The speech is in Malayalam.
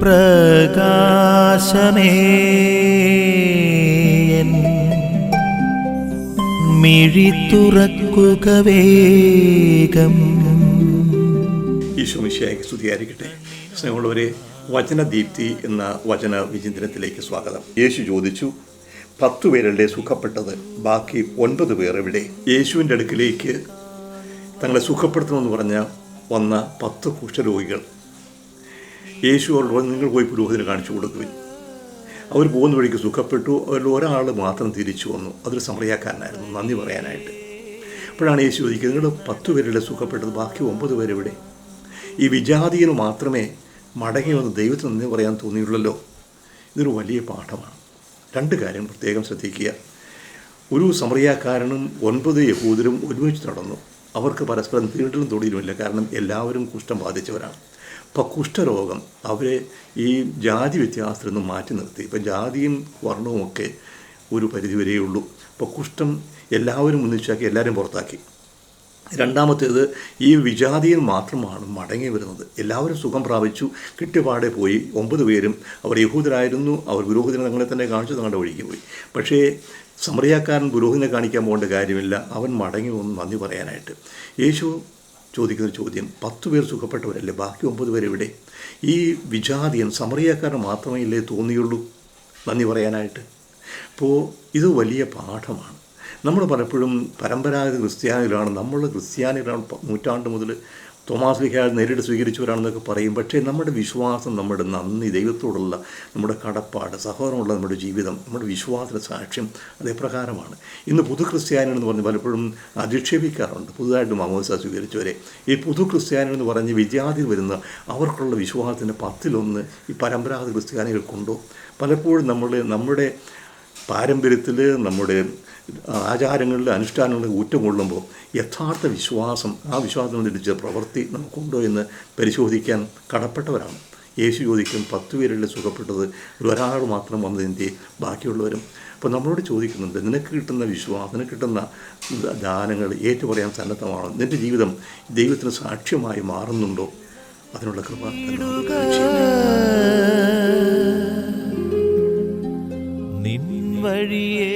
പ്രകാശമേ. മിഴി തുറക്കുക വേഗം. ഈശോമിശിയായി സ്തുതിയായിരിക്കട്ടെ. സ്നേഹമുള്ളവരെ വചനദീപ്തി എന്ന വചന വിചിന്തനത്തിലേക്ക് സ്വാഗതം. യേശു ചോദിച്ചു പത്തു പേരല്ലേ സുഖപ്പെട്ടത്? ബാക്കി ഒൻപത് പേർ എവിടെ? യേശുവിന്റെ അടുക്കിലേക്ക് തങ്ങളെ സുഖപ്പെടുത്തണമെന്ന് പറഞ്ഞ വന്ന പത്ത് കുഷ്ഠരോഗികൾ യേശു അവരോട് നിങ്ങൾ പോയി പുരോഹിതനെ കാണിച്ചു കൊടുക്കുകയും അവർ പോകുന്ന വഴിക്ക് സുഖപ്പെട്ടു. അവരിൽ ഒരാൾ മാത്രം തിരിച്ചു വന്നു. അതൊരു സമറിയാക്കാരനായിരുന്നു നന്ദി പറയാനായിട്ട്. അപ്പോഴാണ് യേശു ചോദിക്കുക നിങ്ങൾ പത്ത് പേരുടെ സുഖപ്പെട്ടത്? ബാക്കി ഒമ്പത് പേരെവിടെ ഈ വിജാതിയിൽ മാത്രമേ മടങ്ങി വന്ന് ദൈവത്തിന് നന്ദി പറയാൻ തോന്നിയുള്ളല്ലോ. ഇതൊരു വലിയ പാഠമാണ്. രണ്ട് കാര്യം പ്രത്യേകം ശ്രദ്ധിക്കുക. ഒരു സമറിയാക്കാരനും ഒൻപത് യഹൂദരും ഒരുമിച്ച് നടന്നു. അവർക്ക് പരസ്പരം തീണ്ടലും തൊടിയിലുമില്ല. കാരണം എല്ലാവരും കുഷ്ഠം ബാധിച്ചവരാണ്. അപ്പോൾ കുഷ്ഠരോഗം അവരെ ഈ ജാതി വ്യത്യാസത്തിൽ നിന്ന് മാറ്റി നിർത്തി. ഇപ്പം ജാതിയും വർണവും ഒക്കെ ഒരു പരിധിവരെയുള്ളൂ അപ്പോൾ കുഷ്ഠം എല്ലാവരും ഒന്നിച്ചാക്കി എല്ലാവരും പുറത്താക്കി. രണ്ടാമത്തേത് ഈ വിജാതിയിൽ മാത്രമാണ് മടങ്ങി വരുന്നത്. എല്ലാവരും സുഖം പ്രാപിച്ചു. കിട്ടിയപാടെ പോയി. ഒമ്പത് പേരും അവർ യഹൂദരായിരുന്നു. അവർ പുരോഹിതനെ തങ്ങളെ തന്നെ കാണിച്ചു തങ്ങളുടെ വഴിക്ക് പോയി. പക്ഷേ സമറിയാക്കാരൻ പുരോഹിതനെ കാണിക്കാൻ പോകേണ്ട കാര്യമില്ല. അവൻ മടങ്ങി വന്ന് നന്ദി പറയാനായിട്ട്. യേശു ചോദിക്കുന്ന ചോദ്യം പത്ത് പേർ സുഖപ്പെട്ടവരല്ലേ? ബാക്കി ഒമ്പത് പേർ ഇവിടെ ഈ വിജാതിയൻ സമറിയാക്കാരൻ മാത്രമേ ഇല്ലേ തോന്നിയുള്ളൂ? നന്ദി പറയാനായിട്ട്. അപ്പോൾ ഇത് വലിയ പാഠമാണ്. നമ്മൾ പലപ്പോഴും പരമ്പരാഗത ക്രിസ്ത്യാനികളാണ്. നമ്മൾ ക്രിസ്ത്യാനികളാണ് നൂറ്റാണ്ട് മുതൽ തോമാസ് ലിഖ നേരിട്ട് സ്വീകരിച്ചവരാണെന്നൊക്കെ പറയും. പക്ഷേ നമ്മുടെ വിശ്വാസം നമ്മുടെ നന്ദി ദൈവത്തോടുള്ള നമ്മുടെ കടപ്പാട് സഹോദരമുള്ള നമ്മുടെ ജീവിതം നമ്മുടെ വിശ്വാസത്തിന്റെ സാക്ഷ്യം അതേപ്രകാരമാണ്. ഇന്ന് പുതു ക്രിസ്ത്യാനികൾ എന്ന് പറഞ്ഞ് പലപ്പോഴും അധിക്ഷേപിക്കാറുണ്ട്. പുതുതായിട്ട് മാമോസ സ്വീകരിച്ചവരെ. ഈ പുതു ക്രിസ്ത്യാനികൾ എന്ന് പറഞ്ഞ് വിദ്യാർത്ഥി വരുന്ന അവർക്കുള്ള വിശ്വാസത്തിന്റെ പത്തിലൊന്ന് ഈ പരമ്പരാഗത ക്രിസ്ത്യാനികൾക്കുണ്ടോ പലപ്പോഴും നമ്മൾ നമ്മുടെ പാരമ്പര്യത്തിൽ നമ്മുടെ ആചാരങ്ങളിൽ അനുഷ്ഠാനങ്ങളിൽ ഊറ്റം കൊള്ളുമ്പോൾ യഥാർത്ഥ വിശ്വാസം ആ വിശ്വാസം തിരിച്ച പ്രവൃത്തി നമുക്കുണ്ടോ എന്ന് പരിശോധിക്കാൻ കടപ്പെട്ടവരാണ്. യേശു ചോദിക്കും പത്ത് പേരുടെ സുഖപ്പെട്ടത് ഒരാൾ മാത്രം വന്നതിന്റെ ബാക്കിയുള്ളവരും? അപ്പോൾ നമ്മളോട് ചോദിക്കുന്നുണ്ട് നിനക്ക് കിട്ടുന്ന വിശ്വാസം നിനക്ക് കിട്ടുന്ന ദാനങ്ങൾ ഏറ്റുപറയാൻ സന്നദ്ധമാണോ? നിന്റെ ജീവിതം ദൈവത്തിന് സാക്ഷ്യമായി മാറുന്നുണ്ടോ? അതിനുള്ള കൃപ വഴിയേ